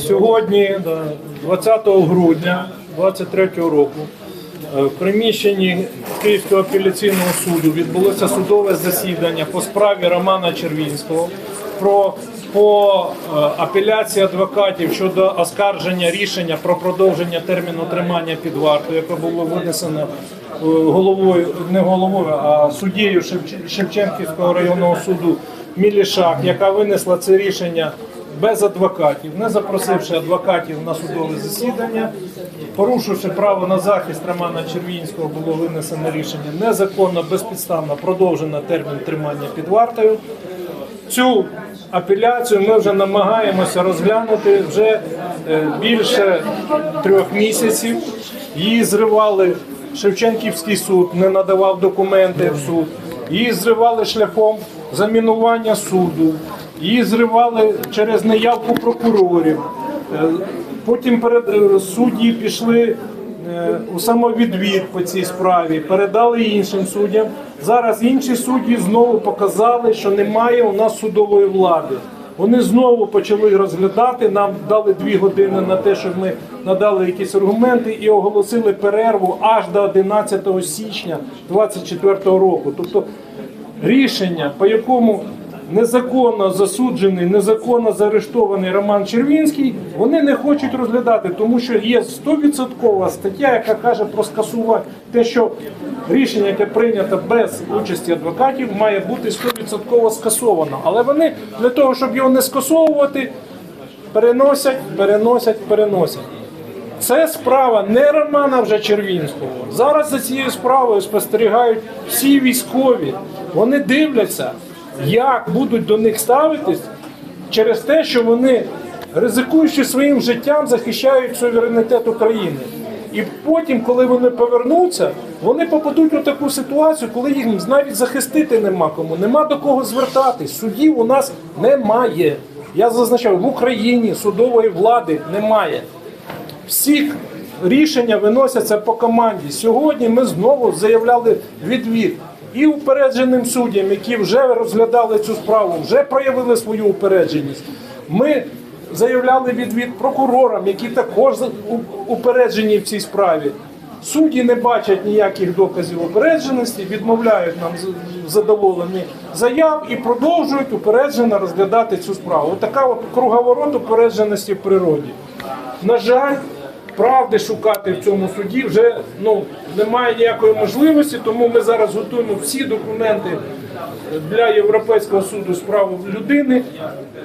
Сьогодні, 20 грудня 2023 року, е, в приміщенні Київського апеляційного суду відбулося судове засідання по справі Романа Червінського про по е, апеляції адвокатів щодо оскарження рішення про продовження терміну тримання під вартою, яке було винесено е, головою, не головою, а суддєю Шевч- Шевченківського районного суду Мілішак, яка винесла це рішення без адвокатів, не запросивши адвокатів на судове засідання, порушивши право на захист Романа Червінського, було винесено рішення незаконно, безпідставно продовжено термін тримання під вартою. Цю апеляцію ми вже намагаємося розглянути вже е, більше трьох місяців. Її зривали Шевченківський суд, не надавав документи в суд. Її зривали шляхом замінування суду. Її зривали через неявку прокурорів. Е, Потім перед е, судді пішли е, у самовідвід по цій справі, передали іншим суддям. Зараз інші судді знову показали, що немає у нас судової влади. Вони знову почали розглядати. Нам дали дві години на те, щоб ми надали якісь аргументи і оголосили перерву аж до 11 січня 2024 року. Тобто рішення, по якому незаконно засуджений, незаконно заарештований Роман Червінський, вони не хочуть розглядати, тому що є 100% стаття, яка каже про скасування те, що рішення, яке прийнято без участі адвокатів, має бути 100% скасовано. Але вони для того, щоб його не скасовувати, переносять, переносять, переносять. Це справа не Романа вже Червінського. Зараз за цією справою спостерігають всі військові. Вони дивляться, як будуть до них ставитись через те, що вони, ризикуючи своїм життям, захищають суверенітет України. І потім, коли вони повернуться, вони попадуть у таку ситуацію, коли їх навіть захистити нема кому, нема до кого звертатись. Судів у нас немає. Я зазначав, в Україні судової влади немає. Всіх рішення виносяться по команді. Сьогодні ми знову заявляли відвід і упередженим суддям, які вже розглядали цю справу, вже проявили свою упередженість. Ми заявляли відвід прокурорам, які також упереджені в цій справі. Судді не бачать ніяких доказів упередженості, відмовляють нам з- в задоволенні заяв і продовжують упереджено розглядати цю справу. Отака от круговорот упередженості в природі. На жаль, правди шукати в цьому суді вже ну, немає ніякої можливості, тому ми зараз готуємо всі документи для Європейського суду з прав людини.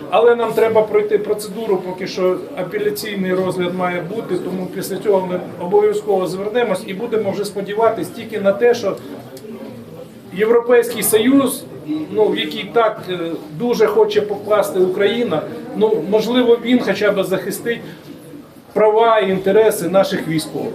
Але нам треба пройти процедуру, поки що апеляційний розгляд має бути, тому після цього ми обов'язково звернемось і будемо вже сподіватися тільки на те, що Європейський Союз, ну в який так е, дуже хоче попасти Україна, ну можливо, він хоча б захистить права і інтереси наших військових.